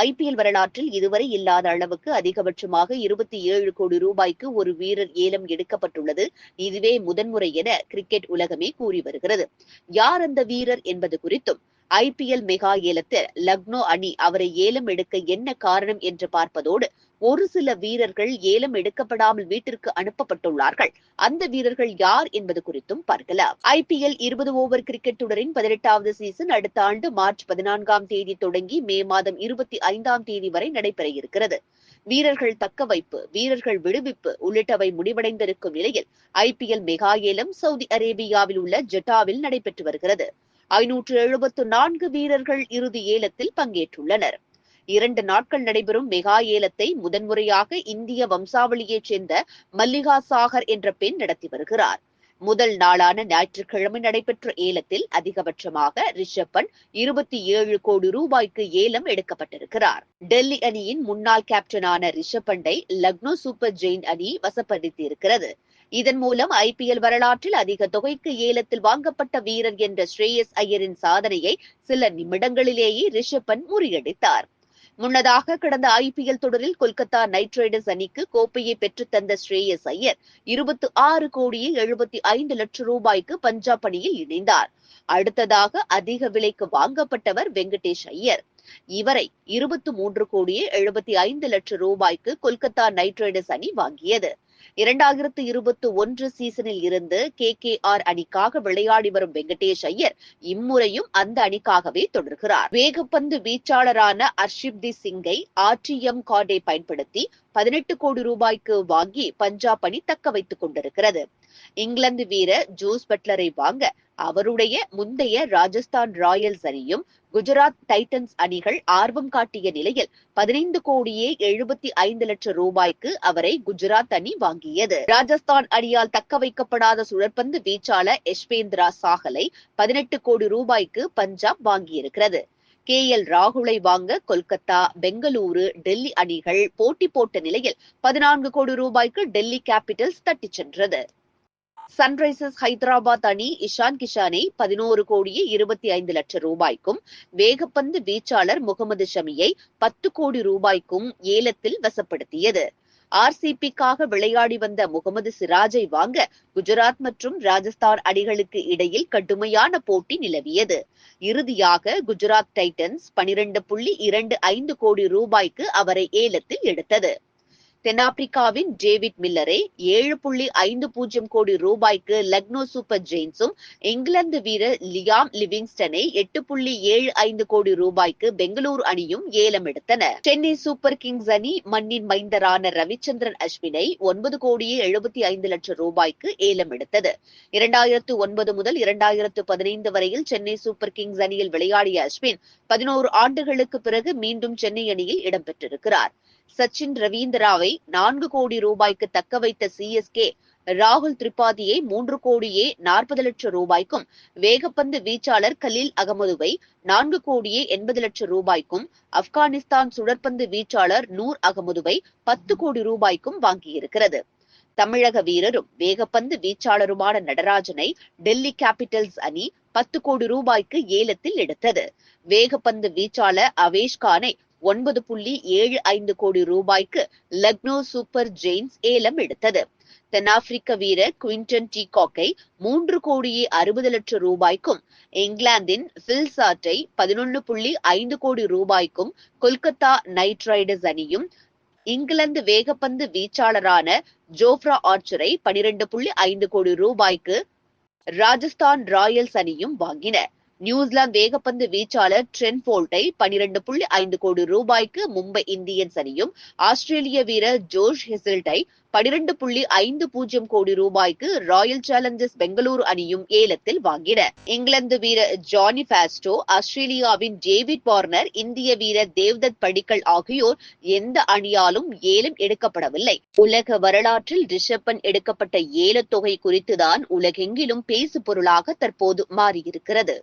IPL வரலாற்றில் இதுவரை இல்லாத அளவுக்கு அதிகபட்சமாக இருபத்தி ஏழு கோடி ரூபாய்க்கு ஒரு வீரர் ஏலம் எடுக்கப்பட்டுள்ளது. இதுவே முதன்முறை என கிரிக்கெட் உலகமே கூறி வருகிறது. யார் அந்த வீரர் என்பது குறித்தும் ஐபிஎல் மெகா ஏலத்தில் லக்னோ அணி அவரை ஏலம் எடுக்க என்ன காரணம் என்று பார்ப்பதோடு ஒரு சில வீரர்கள் ஏலம் எடுக்கப்படாமல் வீட்டிற்கு அனுப்பப்பட்டுள்ளார்கள். அந்த வீரர்கள் யார் என்பது குறித்தும் பார்க்கலாம் ஐ பி எல் இருபது ஓவர் கிரிக்கெட் தொடரின் பதினெட்டாவது சீசன் அடுத்த ஆண்டு மார்ச் பதினான்காம் தேதி தொடங்கி மே மாதம் இருபத்தி ஐந்தாம் தேதி வரை நடைபெற இருக்கிறது. வீரர்கள் தக்கவைப்பு வீரர்கள் விடுவிப்பு உள்ளிட்டவை முடிவடைந்திருக்கும் நிலையில் ஐபிஎல் மெகா ஏலம் சவுதி அரேபியாவில் உள்ள ஜெட்டாவில் நடைபெற்று வருகிறது. ஐநூற்று எழுபத்து நான்கு வீரர்கள் இறுதி ஏலத்தில் பங்கேற்றுள்ளனர். இரண்டு நாட்கள் நடைபெறும் மெகா ஏலத்தை முதன்முறையாக இந்திய வம்சாவளியைச் சேர்ந்த மல்லிகா சாகர் என்ற பெண் நடத்தி வருகிறார். முதல் நாளான ஞாயிற்றுக்கிழமை நடைபெற்ற ஏலத்தில் அதிகபட்சமாக ரிஷப் பண்ட் இருபத்தி ஏழு கோடி ரூபாய்க்கு ஏலம் எடுக்கப்பட்டிருக்கிறார். டெல்லி அணியின் முன்னாள் கேப்டனான ரிஷப் பண்டை லக்னோ சூப்பர் ஜெயின் அணி வசப்படுத்தியிருக்கிறது. இதன் மூலம் ஐபிஎல் வரலாற்றில் அதிக தொகைக்கு ஏலத்தில் வாங்கப்பட்ட வீரர் என்ற ஸ்ரேயஸ் ஐயரின் சாதனையை சில நிமிடங்களிலேயே ரிஷப் பண்ட் முறியடித்தார். முன்னதாக கடந்த ஐபிஎல் தொடரில் கொல்கத்தா நைட் ரைடர்ஸ் அணிக்கு கோப்பையை பெற்றுத்தந்த ஸ்ரேயஸ் ஐயர் இருபத்தி ஆறு கோடியே எழுபத்தி ஐந்து லட்சம் ரூபாய்க்கு பஞ்சாப் அணியில் இணைந்தார். அடுத்ததாக அதிக விலைக்கு வாங்கப்பட்டவர் வெங்கடேஷ் ஐயர். இவரை இருபத்தி மூன்று கோடியே எழுபத்தி ஐந்து லட்சம் ரூபாய்க்கு கொல்கத்தா நைட் ரைடர்ஸ் அணி வாங்கியது. இரண்டாயிரத்து இருபத்தி ஒன்று சீசனில் இருந்து கே கே ஆர் அணிக்காக விளையாடி வரும் வெங்கடேஷ் ஐயர் இம்முறையும் அந்த அணிக்காகவே தொடர்கிறார். வேகப்பந்து வீச்சாளரான அர்ஷிப்தி சிங்கை ஆர்டிஎம் கார்டை பயன்படுத்தி பதினெட்டு கோடி ரூபாய்க்கு வாங்கி பஞ்சாப் அணி தக்க வைத்துக் கொண்டிருக்கிறது. இங்கிலாந்து வீரர் ஜோஸ் பட்லரை வாங்க அவருடைய முந்தைய ராஜஸ்தான் ராயல்ஸ் அணியும் குஜராத் டைட்டன்ஸ் அணிகள் ஆர்வம் காட்டிய நிலையில் பதினைந்து கோடியே எழுபத்தி ஐந்து லட்சம் ரூபாய்க்கு அவரை குஜராத் அணி வாங்கியது. ராஜஸ்தான் அணியால் தக்க வைக்கப்படாத சுழற்பந்து வீச்சாளர் யஷ்வேந்திரா சாகலை பதினெட்டு கோடி ரூபாய்க்கு பஞ்சாப் வாங்கியிருக்கிறது. கே எல் ராகுலை வாங்க கொல்கத்தா பெங்களூரு டெல்லி அணிகள் போட்டி போட்ட நிலையில் பதினான்கு கோடி ரூபாய்க்கு டெல்லி கேபிட்டல்ஸ் தட்டிச் சென்றது. சன்ரைசர்ஸ் ஹைதராபாத் அணி இஷான் கிஷானை பதினோரு கோடியே இருபத்தி ஐந்து லட்சம் ரூபாய்க்கும் வேகப்பந்து வீச்சாளர் முகமது ஷமியை பத்து கோடி ரூபாய்க்கும் ஏலத்தில் வசப்படுத்தியது. ஆர்சிபிக்காக விளையாடி வந்த முகமது சிராஜை வாங்க குஜராத் மற்றும் ராஜஸ்தான் அணிகளுக்கு இடையில் கடுமையான போட்டி நிலவியது. இறுதியாக குஜராத் டைட்டன்ஸ் பனிரெண்டு புள்ளி இரண்டு ஐந்து கோடி ரூபாய்க்கு அவரை ஏலத்தில் எடுத்தது. தென்னாப்பிரிக்காவின் டேவிட் மில்லரை ஏழு புள்ளி ஐந்து பூஜ்ஜியம் கோடி ரூபாய்க்கு லக்னோ சூப்பர் ஜெயின்ஸும் இங்கிலாந்து வீரர் லியாம் லிவிங்ஸ்டனை எட்டு புள்ளி ஏழு ஐந்து கோடி ரூபாய்க்கு பெங்களூரு அணியும் ஏலம் எடுத்தன. சென்னை சூப்பர் கிங்ஸ் அணி மண்ணின் மைந்தரான ரவிச்சந்திரன் அஸ்வினை ஒன்பது கோடியே எழுபத்தி ஐந்து லட்சம் ரூபாய்க்கு ஏலம் எடுத்தது. இரண்டாயிரத்து ஒன்பது முதல் இரண்டாயிரத்து பதினைந்து வரையில் சென்னை சூப்பர் கிங்ஸ் அணியில் விளையாடிய அஸ்வின் பதினோரு ஆண்டுகளுக்கு பிறகு மீண்டும் சென்னை அணியில் இடம்பெற்றிருக்கிறார் சச்சின் ரவீந்திராவை நான்கு கோடி ரூபாய்க்கு தக்க வைத்த சிஎஸ்கே ராகுல் திரிபாதியை மூன்று கோடியே நாற்பது லட்சம் ரூபாய்க்கும் வேகப்பந்து வீச்சாளர் கலீல் அகமதுவை நான்கு கோடியே எண்பது லட்சம் ரூபாய்க்கும் ஆப்கானிஸ்தான் சுழற்பந்து வீச்சாளர் நூர் அகமதுவை பத்து கோடி ரூபாய்க்கும் வாங்கியிருக்கிறது. தமிழக வீரரும் வேகப்பந்து வீச்சாளருமான நடராஜனை டெல்லி கேபிட்டல்ஸ் அணி பத்து கோடி ரூபாய்க்கு ஏலத்தில் எடுத்தது. வேகப்பந்து வீச்சாளர் அவேஷ்கானை ஒன்பது புள்ளி ஏழு ஐந்து கோடி ரூபாய்க்கு லக்னோ சூப்பர் ஜெயின்ஸ் ஏலம் எடுத்தது. தென்னாப்பிரிக்க வீரர் குவிண்டன் டீகாக்கை மூன்று கோடியே அறுபது லட்சம் ரூபாய்க்கும் இங்கிலாந்தின் பில்சாட்டை பதினொன்று புள்ளி ஐந்து கோடி ரூபாய்க்கும் கொல்கத்தா நைட் ரைடர்ஸ் அணியும் இங்கிலாந்து வேகப்பந்து வீச்சாளரான ஜோப்ரா ஆர்ச்சரை பனிரெண்டு புள்ளி ஐந்து கோடி ரூபாய்க்கு ராஜஸ்தான் ராயல்ஸ் அணியும் வாங்கின. நியூசிலாந்து வேகப்பந்து வீச்சாளர் ட்ரென் போல்ட்டை பனிரெண்டு புள்ளி ஐந்து கோடி ரூபாய்க்கு மும்பை இந்தியன்ஸ் அணியும் ஆஸ்திரேலிய வீரர் ஜோஷ் ஹெசில்டை பனிரெண்டு புள்ளி ஐந்து பூஜ்ஜியம் கோடி ரூபாய்க்கு ராயல் சேலஞ்சர்ஸ் பெங்களூரு அணியும் ஏலத்தில் வாங்கின. இங்கிலாந்து வீரர் ஜானி பாஸ்டோ ஆஸ்திரேலியாவின் டேவிட் வார்னர் இந்திய வீரர் தேவ்தத் படிக்கல் ஆகியோர் எந்த அணியாலும் ஏலம் எடுக்கப்படவில்லை. உலக வரலாற்றில் ரிஷப்பன் எடுக்கப்பட்ட ஏலத்தொகை குறித்துதான் உலகெங்கிலும் பேசு பொருளாக தற்போது மாறியிருக்கிறது.